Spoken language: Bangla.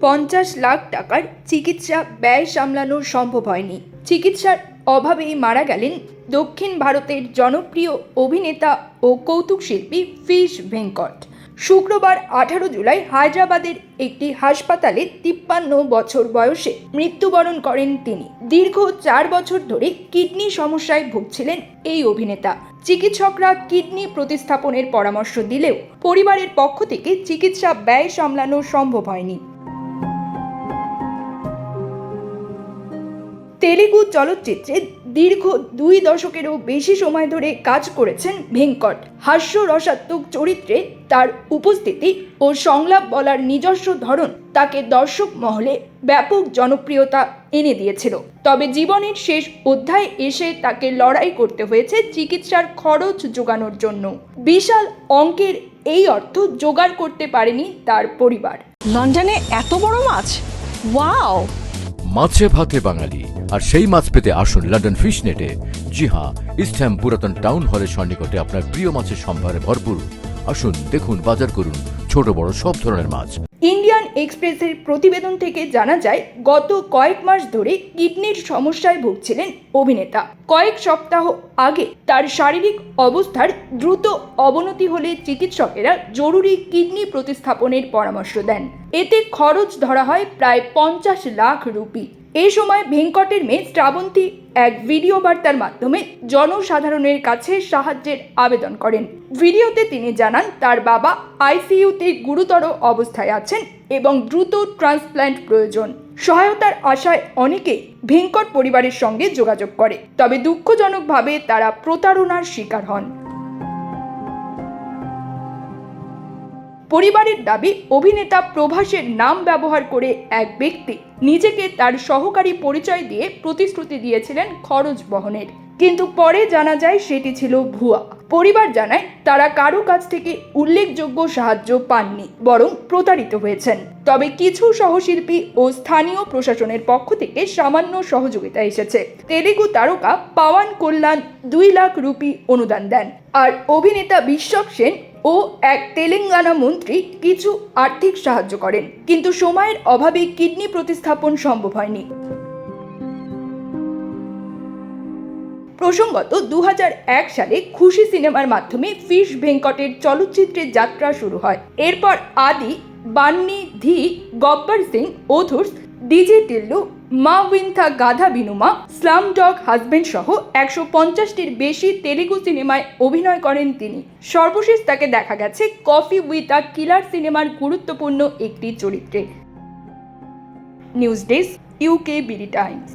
পঞ্চাশ লাখ টাকার চিকিৎসা ব্যয় সামলানো সম্ভব হয়নি। চিকিৎসার অভাবেই মারা গেলেন দক্ষিণ ভারতের জনপ্রিয় অভিনেতা ও কৌতুক শিল্পী ফিশ ভেঙ্কট। শুক্রবার আঠারো জুলাই হায়দ্রাবাদের একটি হাসপাতালে তিপ্পান্ন বছর বয়সে মৃত্যুবরণ করেন তিনি। দীর্ঘ চার বছর ধরে কিডনি সমস্যায় ভুগছিলেন এই অভিনেতা। চিকিৎসকরা কিডনি প্রতিস্থাপনের পরামর্শ দিলেও পরিবারের পক্ষ থেকে চিকিৎসা ব্যয় সামলানো সম্ভব হয়নি। তেলেগু চলচ্চিত্রে দীর্ঘ দুই দশকেরও বেশি সময় ধরে কাজ করেছেন ভেঙ্কট। হাস্য রসাত্মক চরিত্রে তার উপস্থিতি ও সংলাপ বলার নিজস্ব ধরন তাকে দর্শক মহলে ব্যাপক জনপ্রিয়তা এনে দিয়েছিল। তবে জীবনের শেষ অধ্যায়ে এসে তাকে লড়াই করতে হয়েছে চিকিৎসার খরচ জোগানোর জন্য। বিশাল অঙ্কের এই অর্থ জোগাড় করতে পারেনি তার পরিবার। লন্ডনে এত বড় মাছ? ওয়াও! মাছে ভাতে বাঙালি। আর সেই মাছ পেতে আসুন লন্ডন ফিশ নেটে জি হ্যাঁ ইস্টহ্যাম পুরাতন টাউন হলের সন্নিকটে আপনার প্রিয় মাছের সম্ভারে ভরপুর। আসুন, দেখুন, বাজার করুন। ছোট বড় সব ধরনের মাছ। ইন্ডিয়ান এক্সপ্রেসের প্রতিবেদন থেকে জানা যায়, গত কয়েক মাস ধরে কিডনির সমস্যায় ভুগছিলেন অভিনেতা। কয়েক সপ্তাহ আগে তার শারীরিক অবস্থার দ্রুত অবনতি হলে চিকিৎসকেরা জরুরি কিডনি প্রতিস্থাপনের পরামর্শ দেন। এতে খরচ ধরা হয় প্রায় পঞ্চাশ লাখ রুপি। এই সময় ভেঙ্কটের মেয়ে শ্রাবন্তী এক ভিডিও বার্তার মাধ্যমে জনসাধারণের কাছে সাহায্যের আবেদন করেন। ভিডিওতে তিনি জানান, তার বাবা আইসিইউতে গুরুতর অবস্থায় আছেন এবং দ্রুত ট্রান্সপ্ল্যান্ট প্রয়োজন। সহায়তার আশায় অনেকেই ভেঙ্কট পরিবারের সঙ্গে যোগাযোগ করে, তবে দুঃখজনকভাবে তারা প্রতারণার শিকার হন। পরিবারের দাবি, অভিনেতা প্রভাসের নাম ব্যবহার করে এক ব্যক্তি নিজেকে তার সহকারী পরিচয় দিয়ে প্রতিশ্রুতি দিয়েছিলেন খরচ বহনের। কিন্তু পরে জানা যায় সেটি ছিল ভুয়া। পরিবার জানায় তারা কারও কাছ থেকে উল্লেখযোগ্য সাহায্য পাননি, বরং প্রতারিত হয়েছেন। তবে কিছু সহশিল্পী ও স্থানীয় প্রশাসনের পক্ষ থেকে সামান্য সহযোগিতা এসেছে। তেলেগু তারকা পাওয়ান কল্যাণ দুই লাখ রুপি অনুদান দেন। আর অভিনেতা বিশ্বক সেন ও এক তেলেঙ্গানা মন্ত্রী কিছু আর্থিক সাহায্য করেন। কিন্তু সময়ের অভাবে কিডনি প্রতিস্থাপন সম্ভব হয়নি। প্রসঙ্গত দু হাজার এক সালে খুশি সিনেমার মাধ্যমে ফিশ ভেঙ্কটের চলচ্চিত্রের যাত্রা শুরু হয়। এরপর আদি, বান্নি, ধি, গব্বর সিং, ওধুর্স, ডিজে টিল্লু মা উইন্থা গাধা বিনুমা, স্লাম ডগ হাজবেন্ড সহ একশো পঞ্চাশটির বেশি তেলেগু সিনেমায় অভিনয় করেন তিনি। সর্বশেষ তাকে দেখা গেছে কফি উইথ আ কিলার সিনেমার গুরুত্বপূর্ণ একটি চরিত্রে। News desk UK BD Times.